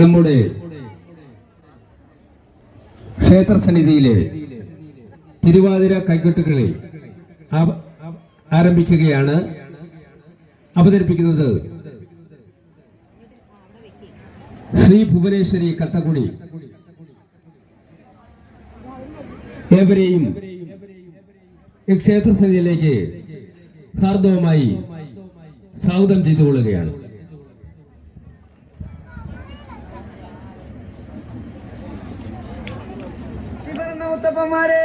നമ്മുടെ ക്ഷേത്ര സന്നിധിയിലെ തിരുവാതിര കൈകൊട്ടുകളി ആരംഭിക്കുകയാണ്. അവതരിപ്പിക്കുന്നത് ശ്രീ ഭുവനേശ്വരി കത്തക്കുടി ഏവരെയും ഈ ക്ഷേത്ര സന്നിധിയിലേക്ക് ഹാർദവമായി സ്വാഗതം ചെയ്തുകൊള്ളുകയാണ്. മുത്തപ്പന്മാരെ.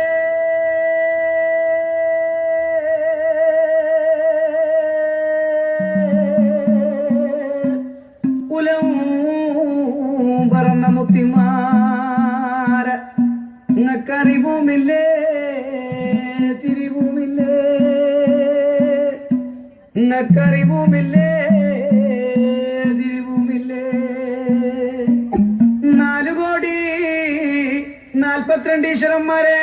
കുലം പറന്ന മുത്തിമാര. നിങ്ങക്കറിവുമില്ലേ തിരിവുമില്ലേ? നിങ്ങക്കറിവുമില്ലേ നാൽപ്പത്തിരണ്ട് ഈശ്വരന്മാരെ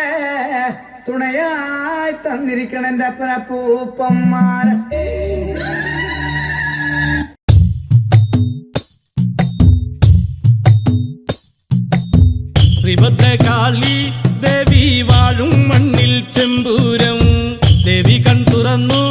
തുണയായി തന്നിരിക്കണം എന്റെ അപ്പന പൂപ്പന്മാരെ ശ്രീഭദ്രകാളി ദേവി വാഴും മണ്ണിൽ ചെമ്പൂരം. ദേവി കൺ തുറന്നു